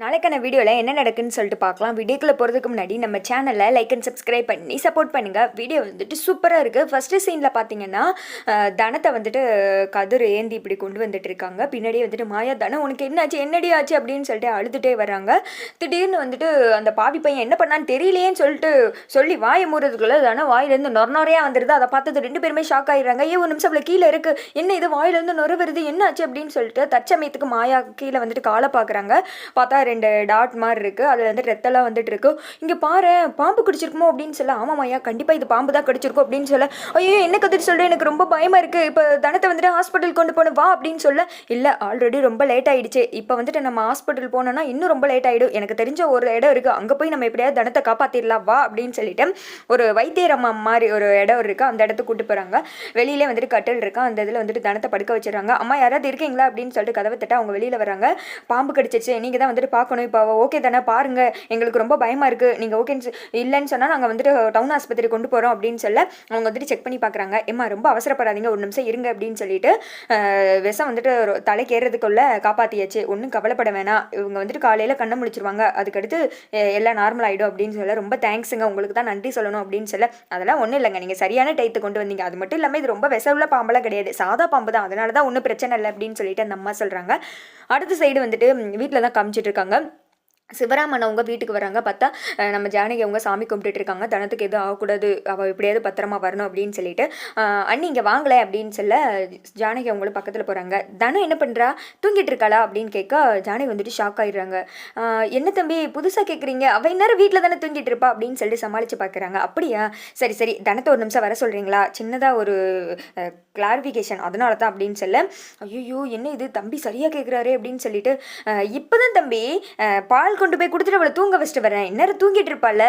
நாளைக்கான வீடியோவில் என்ன நடக்குன்னு சொல்லிட்டு பார்க்கலாம். வீடியோக்குள்ளே போகிறதுக்கு முன்னாடி நம்ம சேனலை லைக் அண்ட் சப்ஸ்கிரைப் பண்ணி சப்போர்ட் பண்ணுங்கள் வீடியோ வந்துட்டு சூப்பராக இருக்குது ஃபஸ்ட்டு சீனில் பார்த்தீங்கன்னா தனத்தை வந்துட்டு கதிர் ஏந்தி இப்படி கொண்டு வந்துட்டு இருக்காங்க. பின்னாடியே வந்துட்டு மாயா தனம் உனக்கு என்னாச்சு? என்னடி ஆச்சு? அப்படின்னு சொல்லிட்டு அழுதுகிட்டே வராங்க திடீர்னு வந்துட்டு அந்த பாவி பையன் என்ன பண்ணான்னு தெரியலையேன்னு சொல்லிட்டு சொல்லி வாயை மூடுறதுக்குள்ள தனம் வாயிலேருந்து நொர நொறையாக வந்துடுது அதை பார்த்தது ரெண்டு பேருமே ஷாக் ஆயிடுறாங்க. ஏ ஒரு நிமிஷம் அவ்வளோ கீழே இருக்குது என்ன இது? வாயிலேருந்து நொற வருது என்ன ஆச்சு அப்படின்னு சொல்லிட்டு தற்சமயத்துக்கு மாயா கீழே வந்துட்டு காலை பார்க்குறாங்க. பார்த்தா ரெண்டு டாட் மாதிரி இருக்குது அதில் வந்து ரத்தெல்லாம் வந்துட்டு இருக்கு. இங்கே பாரு பாம்பு கடிச்சிருக்குமோ அப்படின்னு சொல்ல ஆமாம் ஐயா கண்டிப்பாக இது பாம்பு தான் கடிச்சிருக்கும் அப்படின்னு சொல்ல ஐயோ என்ன கதிர் சொல்கிறேன் எனக்கு ரொம்ப பயமாக இருக்குது இப்போ தனத்தை வந்துட்டு ஹாஸ்பிட்டல் கொண்டு போகணும் வா அப்படின்னு சொல்ல இல்லை ஆல்ரெடி ரொம்ப லேட் ஆயிடுச்சு. இப்போ வந்துட்டு நம்ம ஹாஸ்பிட்டல் போனோம்னா இன்னும் ரொம்ப லேட் ஆகிடும் எனக்கு தெரிஞ்ச ஒரு இடம் இருக்குது அங்கே போய் நம்ம எப்படியாவது தனத்தை காப்பாற்றிடலாம் வா அப்படின்னு சொல்லிட்டு ஒரு வைத்தியர் அம்மா மாதிரி ஒரு இடம் இருக்குது அந்த இடத்துக்கு கூட்டு போகிறாங்க வெளியிலே வந்துட்டு கட்டில் இருக்கா. அந்த இதில் வந்துட்டு தனத்தை படுக்க வச்சிடறாங்க. அம்மா யாராவது இருக்கீங்களா அப்படின்னு சொல்லிட்டு கதவை தட்ட அவங்க வெளியில் வராங்க பாம்பு கடிச்சிச்சு நீங்கள் தான் வந்துட்டு பார்க்கணும். இப்போ ஓகே தானே? பாருங்க. எங்களுக்கு ரொம்ப பயமாக இருக்குது நீங்கள் ஓகேன்னு இல்லைன்னு சொன்னால் நாங்கள் வந்துட்டு டவுன் ஆஸ்பத்திரி கொண்டு போகிறோம் அப்படின்னு சொல்ல அவங்க வந்துட்டு செக் பண்ணி பார்க்குறாங்க ஏம்மா ரொம்ப அவசரப்படாதீங்க. ஒரு நிமிஷம் இருங்க அப்படின்னு சொல்லிட்டு விஷம் வந்துட்டு தலைக்கு ஏறுறதுக்குள்ள காப்பாற்றியாச்சு ஒன்றும் கவலைப்பட வேணாம். இவங்க வந்துட்டு காலையில் கண்ணை முடிச்சிருவாங்க அதுக்கடுத்து எல்லாம் நார்மல் ஆகிடும் அப்படின்னு சொல்ல ரொம்ப தேங்க்ஸுங்க உங்களுக்கு தான் நன்றி சொல்லணும் அப்படின்னு சொல்ல அதெல்லாம் ஒன்றும் இல்லைங்க. நீங்கள் சரியான டைத்து கொண்டு வந்தீங்க. அது மட்டும் இல்லாமல் இது ரொம்ப விசவுள்ள பாம்பெல்லாம் கிடையாது. சாதா பாம்பு தான். அதனால தான் ஒன்றும் பிரச்சனை இல்லை அப்படின்னு சொல்லிட்டு அந்த அம்மா சொல்கிறாங்க அடுத்த சைடு வந்துட்டு வீட்டில் தான் காமிச்சிட்டு இருக்காங்க. இருக்காங்க சிவராமன் அவங்க வீட்டுக்கு வராங்க பார்த்தா நம்ம ஜானகி அவங்க சாமி கும்பிட்டுட்டு இருக்காங்க. தனத்துக்கு எதுவும் ஆகக்கூடாது. அவள் எப்படியாவது பத்திரமா வரணும் அப்படின்னு சொல்லிட்டு. அண்ணி இங்கே வாங்கலை அப்படின்னு சொல்ல ஜானகி அவங்களும் பக்கத்தில் போகிறாங்க தனம் என்ன பண்ணுறா தூங்கிட்டு இருக்காளா? அப்படின்னு கேட்க ஜானகி வந்துட்டு ஷாக் ஆகிடுறாங்க என்ன தம்பி புதுசாக கேட்குறீங்க அவள் இந்நேரம் வீட்டில் தானே தூங்கிட்டு இருப்பா? அப்படின்னு சொல்லிட்டு சமாளித்து பார்க்குறாங்க அப்படியா? சரி சரி. தனத்தை ஒரு நிமிஷம் வர சொல்கிறீங்களா சின்னதாக ஒரு கிளாரிஃபிகேஷன் அதனால தான் அப்படின்னு சொல்ல ஐயோ என்ன இது? தம்பி சரியாக கேட்குறாரு அப்படின்னு சொல்லிட்டு இப்போ தான் தம்பி பால் கொண்டு போய் கொடுத்துட்டு அவளை தூங்க வச்சுட்டு வரேன். இந்நேரம் தூங்கிட்டு இருப்பாள்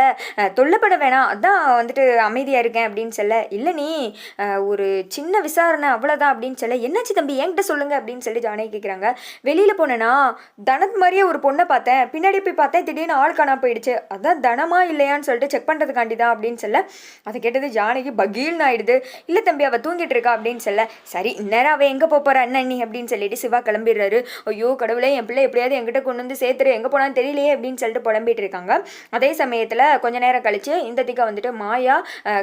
தொல்லப்பட வேணாம். அதான் வந்துட்டு அமைதியாக இருக்கேன் அப்படின்னு சொல்ல இல்லை நீ ஒரு சின்ன விசாரணை அவ்வளோதான் அப்படின்னு சொல்ல என்னாச்சு தம்பி? என்கிட்ட சொல்லுங்க அப்படின்னு சொல்லி ஜானகி கேட்குறாங்க வெளியில் போனேன்னா தனத் மாதிரியே ஒரு பொண்ணை பார்த்தேன். பின்னாடி போய் பார்த்தேன் திடீர்னு ஆள் காணா போயிடுச்சு. அதான் தனமா இல்லையான்னு சொல்லிட்டு செக் பண்ணுறதுக்காண்டி தான் அப்படின்னு சொல்ல அதை கேட்டது ஜானகி பகீல்னு ஆயிடுது. இல்லை தம்பி அவள் தூங்கிட்டு இருக்கா அப்படின்னு சொல்ல சரி இந்நேரம் அவள் எங்கே போகிறா என்ன நீ? அப்படின்னு சொல்லிட்டு சிவா கிளம்பிடுறாரு. ஐயோ கடவுளே என் பிள்ளை எப்படியாவது என்கிட்ட கொண்டு வந்து சேர்த்துரு. எங்கே போனான்னு தெரியலையே அப்படின்னு சொல்லிட்டு புலம்பிட்டு இருக்காங்க. அதே சமயத்தில் கொஞ்ச நேரம் கழிச்சு இந்த திக்கா வந்துட்டு மாயா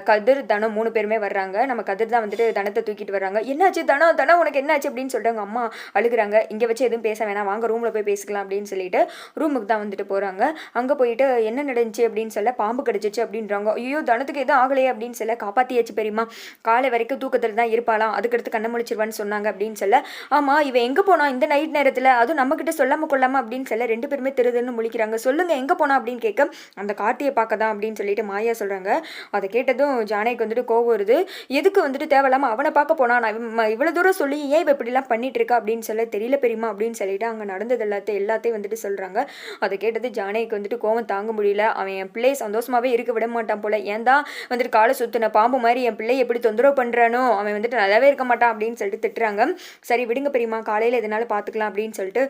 கதிர் தனம் மூணு பேருமே வர்றாங்க. நம்ம கதிர் தான் வந்துட்டு தனத்தை தூக்கிட்டு வர்றாங்க. என்னாச்சு? தனம் தனம் உனக்கு என்னாச்சு? அப்படின்னு சொல்லிட்டு அவங்க அம்மா அழுகுறாங்க. இங்கே வச்சு எதுவும் பேச வேணாம். வாங்க ரூமில் போய் பேசிக்கலாம் அப்படின்னு சொல்லிட்டு ரூமுக்கு தான் வந்துட்டு போகிறாங்க அங்கே போயிட்டு என்ன நடந்துச்சு அப்படின்னு சொல்ல பாம்பு கடிச்சிச்சு அப்படின்றாங்க. ஐயோ தனத்துக்கு எதுவும் ஆகலையே அப்படின்னு சொல்ல காப்பாற்றியாச்சு பெரியமா காலை வரைக்கும் தூக்கத்தில் தான் இருப்பாளாம் அதுக்கடுத்து கண்ணை முடிச்சிருவான்னு சொன்னாங்க அப்படின்னு சொல்ல ஆமாம் இவன் எங்கே போனான் இந்த நைட் நேரத்தில்? அதுவும் நம்மக்கிட்ட சொல்லாமல் கொள்ளாமல் அப்படின்னு சொல்ல ரெண்டு பேருமே திருதுன்னு முழிக்கிறாங்க சொல்லுங்க எங்கே போனா அப்படின்னு கேட்க அந்த காட்டியை பார்க்க தான் அப்படின்னு சொல்லிட்டு மாயா சொல்கிறாங்க அதை கேட்டதும் ஜானகிக்கு வந்துட்டு கோவம் வருது. எதுக்கு வந்துட்டு தேவையில்லாமல் அவனை பார்க்க போனா? நான் இவ்வளோ தூரம் சொல்லி ஏன் இவ இப்படிலாம் பண்ணிட்டு இருக்கா அப்படின்னு சொல்ல தெரியல பெரியமா அப்படின்னு சொல்லிட்டு அங்கே நடந்தது எல்லாத்தையும் எல்லாத்தையும் வந்துட்டு சொல்கிறாங்க அதை கேட்டது ஜானகிக்கு வந்துட்டு கோவம் தாங்க முடியல. அவன் என் பிள்ளையை சந்தோஷமாகவே இருக்க விட மாட்டான் போல. ஏன் தான் வந்துட்டு காலை சுத்தின பாம்பு மாதிரி என் பிள்ளையை எப்படி தொந்தரவு பண்ணுறானோ அவன் வந்துட்டு நல்லாவே இருக்க மாட்டான் அப்படின்னு சொல்லிட்டு திட்டுறாங்க. சரி விடுங்க பெரியமா காலையில் எதனால பார்த்துக்கலாம் அப்படின்னு சொல்லிட்டு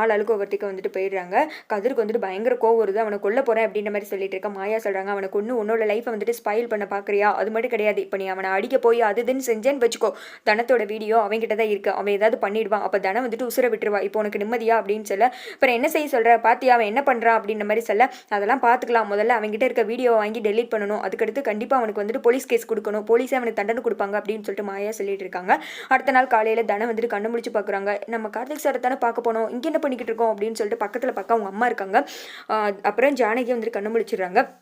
ஆள் அழுக்கு ஒவ்வொருத்திக்கு வந்துட்டு போயிடுறாங்க. கதிர்க்கு வந்துட்டு பயங்கர கோவம் வருது அவனை கொல்ல போகிறேன் அப்படின்ற மாதிரி சொல்லிட்டு இருக்க. மாயா சொல்கிறாங்க அவனுக்கு ஒன்று உன்னோட லைஃப்பை வந்துட்டு ஸ்பைல் பண்ண பார்க்குறியா அது மட்டும் கிடையாது. இப்போ நீ அவனை அடிக்க போய் அது இதுன்னு செஞ்சேன்னு வச்சுக்கோ. தனத்தோட வீடியோ அவன்கிட்ட தான் இருக்கு. அவன் ஏதாவது பண்ணிடுவான். அப்போ தனம் வந்துட்டு உசுர விட்டுருவா. இப்போ உனக்கு நிம்மதியா? அப்படின்னு சொல்ல. அப்புறம் என்ன செய்ய சொல்கிற பாத்தியா அவன் என்ன பண்ணுறான் அப்படின்ற மாதிரி சொல்ல. அதெல்லாம் பார்த்துக்கலாம் முதல்ல அவன்கிட்ட இருக்க வீடியோ வாங்கி டெலிட் பண்ணணும். அதுக்கடுத்து கண்டிப்பாக அவனுக்கு வந்துட்டு போலீஸ் கேஸ் கொடுக்கணும். போலீஸே அவனுக்கு தண்டனை கொடுப்பாங்க அப்படின்னு சொல்லிட்டு மாயா சொல்லிட்டு இருக்காங்க. அடுத்த நாள் காலையில் தனம் வந்துட்டு கண்ணு முடிச்சு பார்க்குறாங்க நம்ம கார்த்திக் சாரை தானே பார்க்க போனோம். இங்கே என்ன பண்ணிக்கிட்டு இருக்கோம்? அப்படின்னு சொல்லிட்டு பக்கத்தில் பார்க்க அவங்க அம்மா இருக்காங்க. ஆஹ் அப்புறம் ஜானகி வந்துட்டு கண்ணு முழிச்சிடுறாங்க.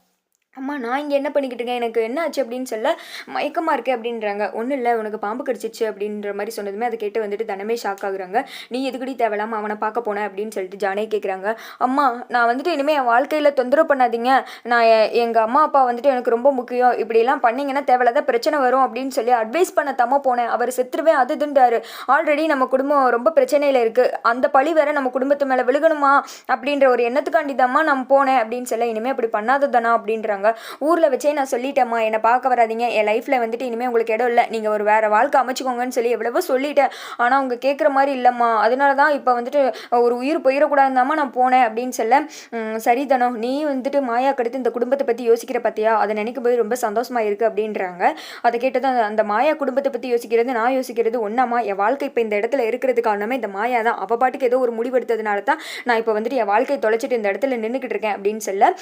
அம்மா நான் இங்கே என்ன பண்ணிக்கிட்டு இருக்கேன் எனக்கு என்ன ஆச்சு அப்படின்னு சொல்ல மயக்கமாக இருக்குது அப்படின்றாங்க. ஒன்றும் இல்லை உனக்கு பாம்பு கடிச்சிச்சு அப்படின்ற மாதிரி சொன்னதுமே அதை கேட்டு வந்துட்டு தனமே ஷாக் ஆகுறாங்க. நீ எதுக்கடி தேவையில்லாமல் அவனை பார்க்க போனேன் அப்படின்னு சொல்லிட்டு ஜானே கேட்குறாங்க அம்மா நான் வந்துட்டு இனிமேல் என் வாழ்க்கையில் தொந்தரவு பண்ணாதீங்க. நான் எங்கள் அம்மா அப்பா வந்துட்டு எனக்கு ரொம்ப முக்கியம். இப்படிலாம் பண்ணிங்கன்னா தேவையில்லாத பிரச்சனை வரும் அப்படின்னு சொல்லி அட்வைஸ் பண்ண தம்மா போனேன். அவர் செத்துருவேன் அது இதுன்றாரு. ஆல்ரெடி நம்ம குடும்பம் ரொம்ப பிரச்சனையில் இருக்குது அந்த பழி வேற நம்ம குடும்பத்து மேலே விழுகணுமா அப்படின்ற ஒரு எண்ணத்துக்காண்டி தாம்மா நான் போனேன் அப்படின்னு சொல்ல இனிமேல் அப்படி பண்ணாததானா அப்படின்றாங்க. சொல்கிறாங்க ஊரில் வச்சே நான் சொல்லிட்டேம்மா என்னை பார்க்க வராதீங்க. என் லைஃப்பில் வந்துட்டு இனிமேல் உங்களுக்கு இடம் இல்லை. நீங்கள் ஒரு வேறு வாழ்க்கை அமைச்சுக்கோங்கன்னு சொல்லி எவ்வளவோ சொல்லிட்டேன். ஆனால் அவங்க கேட்குற மாதிரி இல்லைம்மா. அதனால தான் இப்போ வந்துட்டு ஒரு உயிர் போயிடக்கூடாதுதாம்மா நான் போனேன் அப்படின்னு சொல்ல சரிதனம் சரி தனம் நீ வந்துட்டு மாயா கடுத்து இந்த குடும்பத்தை பற்றி யோசிக்கிற பற்றியா அதை நினைக்கும் போது ரொம்ப சந்தோஷமாக இருக்குது அப்படின்றாங்க. அதை கேட்டதும் அந்த- அந்த மாயா குடும்பத்தை பற்றி யோசிக்கிறது நான் யோசிக்கிறது ஒன்றாமா என் வாழ்க்கை இப்போ இந்த இடத்துல இருக்கிறது காரணமே இந்த மாயா தான். அவள் பாட்டுக்கு ஏதோ ஒரு முடிவெடுத்ததுனால தான் நான் இப்போ வந்துட்டு என் வாழ்க்கையை தொலைச்சிட்டு இந்த இடத்துல நின்றுக்கிட்டு இருக்கேன் அப்படின்னு சொல்ல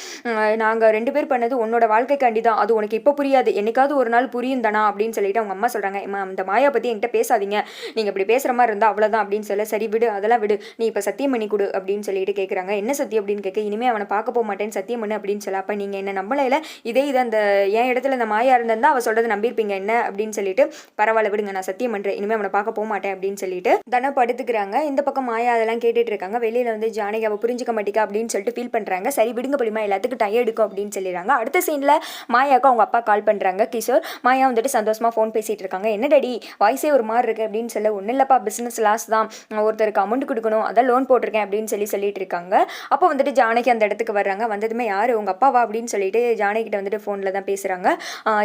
நாங்கள் ரெண்டு பேர் பண்ணது உன்னோட வாழ்க்கைக்காண்டி தான் அது உனக்கு இப்போ புரியாது. என்னைக்காவது ஒரு நாள் புரியும் தானா அப்படின்னு சொல்லிட்டு அவங்க அம்மா சொல்கிறாங்க அம்மா அந்த மாயா பற்றி என்கிட்ட பேசாதீங்க. நீங்கள் இப்படி பேசுகிற மாதிரி இருந்தால் அவ்வளோதான் அப்படின்னு சொல்ல சரி விடு அதெல்லாம் விடு. நீ இப்போ சத்தியம் பண்ணி கொடு அப்படின்னு சொல்லிட்டு கேட்குறாங்க என்ன சத்தியம்? அப்படின்னு கேட்க இனிமேல் அவனை பார்க்க போக மாட்டேன்னு சத்தியம் பண்ணு அப்படின்னு சொல்ல அப்போ நீங்கள் என்ன நம்பலையில? இதே இது அந்த என் இடத்துல இந்த மாயா இருந்திருந்தா அவள் சொல்கிறது நம்பியிருப்பீங்க என்ன? அப்படின்னு சொல்லிட்டு பரவாயில்ல விடுங்க நான் சத்தியம் பண்ணுறேன் இனிமேல் அவனை பார்க்க போக மாட்டேன் அப்படின்னு சொல்லிட்டு தன படுத்துக்கிறாங்க. இந்த பக்கம் மாயா அதெல்லாம் கேட்டுட்டு இருக்காங்க. வெளியில் வந்து ஜானகி அவள் புரிஞ்சுக்க மாட்டேங்க அப்படின்னு சொல்லிட்டு ஃபீல் பண்ணுறாங்க சரி விடுங்க பழிமா எல்லாத்துக்கும் டயர் எடுக்கும் அப்படின்னு சொல்லிடுறாங்க. அடுத்த சீனில் மாயாவுக்கு அவங்க அப்பா கால் பண்ணுறாங்க கிஷோர் மாயா வந்துட்டு சந்தோஷமாக ஃபோன் பேசிகிட்டு இருக்காங்க. என்ன டடி வாய்ஸே ஒரு மாதிரி இருக்குது அப்படின்னு சொல்ல ஒன்றும் இல்லைப்பா பிஸ்னஸ் லாஸ் தான். ஒருத்தருக்கு அமௌண்ட் கொடுக்கணும் அதான் லோன் போட்டிருக்கேன் அப்படின்னு சொல்லி சொல்லிட்டு இருக்காங்க. அப்போ வந்துட்டு ஜானகி அந்த இடத்துக்கு வர்றாங்க. வந்ததுமே யார்? உங்கள் அப்பாவா? அப்படின்னு சொல்லிட்டு ஜானகிட்ட வந்துட்டு ஃபோனில் தான் பேசுகிறாங்க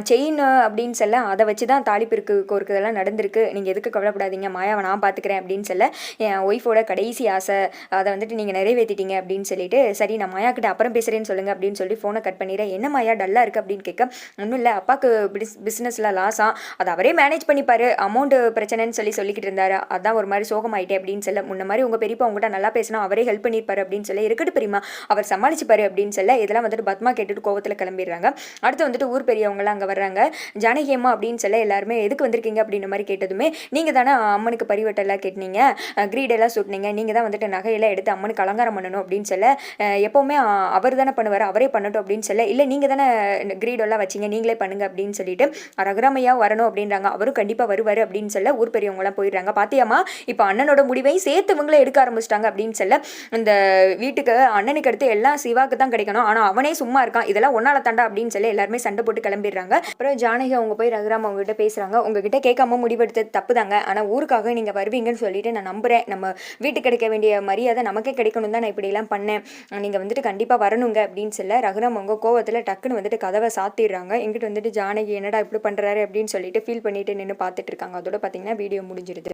செயின் அப்படின்னு சொல்ல அதை வச்சு தான் தாலிப்பிற்கு கோர்க்கதெல்லாம் நடந்திருக்கு. நீங்கள் எதுக்கு கவலைப்படாதீங்க. மாயாவை நான் பார்த்துக்கிறேன் அப்படின்னு சொல்ல என் ஒய்ஃபோட கடைசி ஆசை அதை வந்துட்டு நீங்கள் நிறைவேற்றிட்டீங்க அப்படின்னு சொல்லிட்டு சரி நான் மாயா கிட்ட அப்புறம் பேசுகிறேன்னு சொல்லுங்கள் அப்படின்னு சொல்லி ஃபோனை கட் பண்ணிடுறேன். என்ன மாயா டல்லாக இருக்குது அப்படின்னு கேட்க ஒன்றும் இல்லை அப்பாவுக்கு பிஸ் பிஸ்னஸில் லாஸாக அதை அவரே மேனேஜ் பண்ணிப்பார் அமௌண்ட் பிரச்சனைன்னு சொல்லி சொல்லிக்கிட்டு இருந்தார். அதான் ஒரு மாதிரி சோகமாயிட்டே அப்படின்னு சொல்ல முன்ன மாதிரி உங்கள் பெரியப்பா உங்கள்கிட்ட நல்லா பேசினா அவரே ஹெல்ப் பண்ணியிருப்பார் அப்படின்னு சொல்ல இருக்கட்டு பெரியமா அவர் சமாளிச்சுப்பாரு அப்படின்னு சொல்ல இதெல்லாம் வந்துட்டு பத்மா கேட்டுட்டு கோவத்தில் கிளம்பிடுறாங்க. அடுத்து வந்துட்டு ஊர் பெரியவங்களாம் அங்கே வர்றாங்க. ஜானகி அம்மா அப்படின்னு சொல்ல எல்லாருமே எதுக்கு வந்திருக்கீங்க? அப்படின்ற மாதிரி கேட்டதுமே நீங்கள் தானே அம்மனுக்கு பரிவட்டெல்லாம் கேட்டீங்க கிரீடெல்லாம் சுட்டினீங்க நீங்கள் தான் வந்துட்டு நகையெல்லாம் எடுத்து அம்மனுக்கு அலங்காரம் பண்ணணும் அப்படின்னு சொல்ல எப்போவுமே அவர் தானே பண்ணுவார் அவரே பண்ணட்டும் அப்படின்னு சொல்ல இல்லை நீங்கள் தானே கிரீடெல்லாம் வச்சிங்க நீங்களே பண்ணுங்க அப்படின்னு சொல்லிட்டு ரகுராமையா வரணும் அப்படின்றாங்க. அவரும் கண்டிப்பாக வருவார் அப்படின்னு சொல்ல ஊர் பெரியவங்களாம் போயிடுறாங்க. பாத்தியாமா இப்போ அண்ணனோட முடிவையும் சேர்த்து இவங்களே எடுக்க ஆரம்பிச்சிட்டாங்க அப்படின்னு சொல்ல இந்த வீட்டுக்கு அண்ணனுக்கு அடுத்து எல்லாம் சிவாக்கு தான் கிடைக்கணும். ஆனால் அவனே சும்மா இருக்கான். இதெல்லாம் ஒன்னால தாண்டா அப்படின்னு சொல்லி எல்லாருமே சண்டை போட்டு கிளம்பிடுறாங்க. அப்புறம் ஜானகி அவங்க போய் ரகுராம் அவங்ககிட்ட பேசுகிறாங்க உங்ககிட்ட கேட்காம முடிவெடுத்தது தப்பு தாங்க. ஆனால் ஊருக்காக நீங்கள் வருவீங்கன்னு சொல்லிட்டு நான் நம்புகிறேன் நம்ம வீட்டுக்கு கிடைக்க வேண்டிய மரியாதை நமக்கே கிடைக்கணும் தான் நான் இப்படிலாம் பண்ணேன். நீங்கள் வந்துட்டு கண்டிப்பாக வரணுங்க அப்படின்னு சொல்ல ரகுராம் அவங்க கோவத்தில் டக்குன்னு வந்துட்டு கதவை சாத்திடுறாங்க. எங்கிட்ட வந்துட்டு ஜானகி என்னடா இப்படி பண்ணுறாரு அப்படின்னு சொல்லிட்டு ஃபீல் பண்ணிட்டு நின்று பார்த்துட்டு இருக்காங்க. அதோட பார்த்தீங்கன்னா வீடியோ முடிஞ்சிருது.